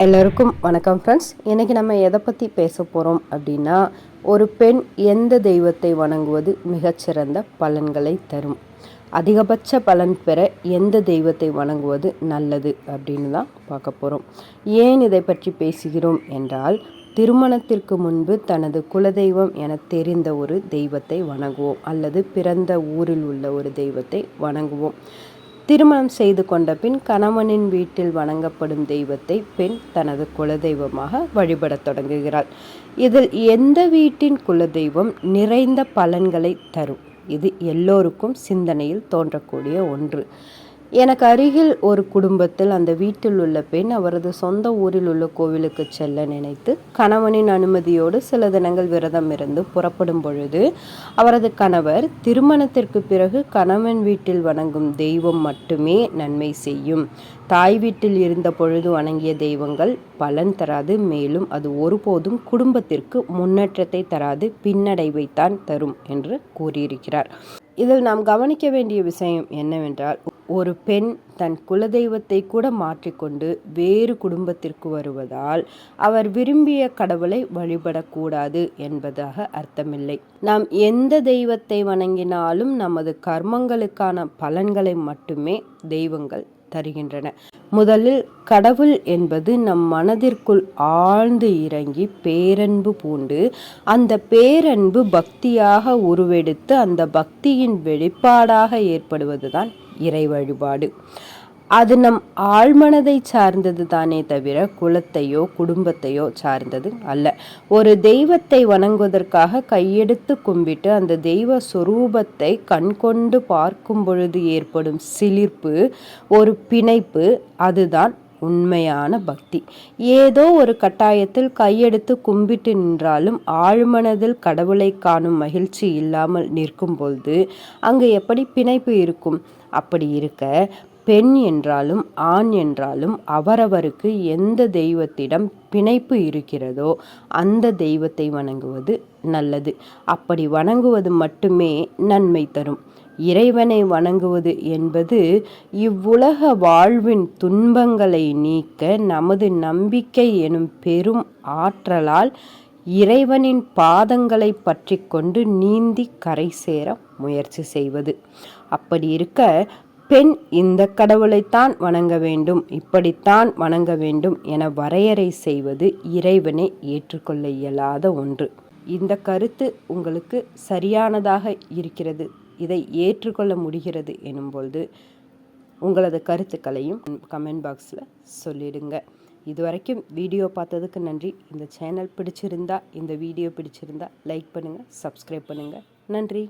எல்லோருக்கும் வணக்கம் ஃப்ரெண்ட்ஸ் இன்றைக்கி நம்ம எதை பற்றி பேச போகிறோம் அப்படின்னா ஒரு பெண் எந்த தெய்வத்தை வணங்குவது மிகச்சிறந்த பலன்களை தரும்? அதிகபட்ச பலன் பெற எந்த தெய்வத்தை வணங்குவது நல்லது அப்படின்னு தான் பார்க்க போகிறோம் ஏன் இதை பற்றி பேசுகிறோம் என்றால் திருமணத்திற்கு முன்பு தனது குலதெய்வம் என தெரிந்த ஒரு தெய்வத்தை வணங்குவோம் அல்லது பிறந்த ஊரில் உள்ள ஒரு தெய்வத்தை வணங்குவோம். திருமணம் செய்து கொண்ட பின் கணவனின் வீட்டில் வணங்கப்படும் தெய்வத்தை பெண் தனது குலதெய்வமாக வழிபடத் தொடங்குகிறாள். இதில் எந்த வீட்டின் குலதெய்வம் நிறைந்த பலன்களை தரும்? இது எல்லோருக்கும் சிந்தனையில் தோன்றக்கூடிய ஒன்று. எனக்கு அருகில் ஒரு குடும்பத்தில் அந்த வீட்டில் உள்ள பெண் அவரது சொந்த ஊரில் உள்ள கோவிலுக்கு செல்ல நினைத்து கணவனின் அனுமதியோடு சில தினங்கள் விரதம் இருந்து புறப்படும் பொழுது அவரது கணவர் திருமணத்திற்கு பிறகு கணவன் வீட்டில் வணங்கும் தெய்வம் மட்டுமே நன்மை செய்யும். தாய் வீட்டில் இருந்த பொழுது வணங்கிய தெய்வங்கள் பலன் தராது மேலும் அது ஒருபோதும் குடும்பத்திற்கு முன்னேற்றத்தை தராது பின்னடைவைத்தான் தரும் என்று கூறியிருக்கிறார். இதில் நாம் கவனிக்க வேண்டிய விஷயம் என்னவென்றால் ஒரு பெண் தன் குலதெய்வத்தை கூட மாற்றிக்கொண்டு வேறு குடும்பத்திற்கு வருவதால் அவர் விரும்பிய கடவுளை வழிபடக்கூடாது என்பதாக அர்த்தமில்லை. நாம் எந்த தெய்வத்தை வணங்கினாலும் நமது கர்மங்களுக்கான பலன்களை மட்டுமே தெய்வங்கள் தருகின்றன. முதலில் கடவுள் என்பது நம் மனதிற்குள் ஆழ்ந்து இறங்கி பேரன்பு பூண்டு அந்த பேரன்பு பக்தியாக உருவெடுத்து அந்த பக்தியின் வெளிப்பாடாக ஏற்படுவதுதான் இறை வழிபாடு. அது நம் ஆழ்மனதை சார்ந்தது தானே தவிர குலத்தையோ குடும்பத்தையோ சார்ந்தது அல்ல. ஒரு தெய்வத்தை வணங்குவதற்காக கையெடுத்து கும்பிட்டு அந்த தெய்வ சுரூபத்தை கண்கொண்டு பார்க்கும் பொழுது ஏற்படும் சிலிர்ப்பு ஒரு பிணைப்பு அதுதான் உண்மையான பக்தி. ஏதோ ஒரு கட்டாயத்தில் கையெடுத்து கும்பிட்டு நின்றாலும் ஆழ்மனதில் கடவுளை காணும் மகிழ்ச்சி இல்லாமல் நிற்கும் பொழுது அங்கு எப்படி பிணைப்பு இருக்கும்? அப்படி இருக்க பெண் என்றாலும் ஆண் என்றாலும் அவரவருக்கு எந்த தெய்வத்திடம் பிணைப்பு இருக்கிறதோ அந்த தெய்வத்தை வணங்குவது நல்லது. அப்படி வணங்குவது மட்டுமே நன்மை தரும். இறைவனை வணங்குவது என்பது இவ்வுலக வாழ்வின் துன்பங்களை நீக்க நமது நம்பிக்கை எனும் பெரும் ஆற்றலால் இறைவனின் பாதங்களை பற்றி கொண்டு நீந்தி கரை சேர முயற்சி செய்வது. அப்படி இருக்க பெண் இந்த கடவுளைத்தான் வணங்க வேண்டும் இப்படித்தான் வணங்க வேண்டும் என வரையறை செய்வது இறைவனை ஏற்றுக்கொள்ள இயலாத ஒன்று. இந்த கருத்து உங்களுக்கு சரியானதாக இருக்கிறது இதை ஏற்றுக்கொள்ள முடிகிறது எனும்பொழுது உங்களது கருத்துக்களையும் கமெண்ட் பாக்ஸில் சொல்லிடுங்க. இது வரைக்கும் வீடியோ பார்த்ததுக்கு நன்றி. இந்த சேனல் பிடிச்சிருந்தா இந்த வீடியோ பிடிச்சிருந்தா லைக் பண்ணுங்கள் சப்ஸ்கிரைப் பண்ணுங்கள் நன்றி.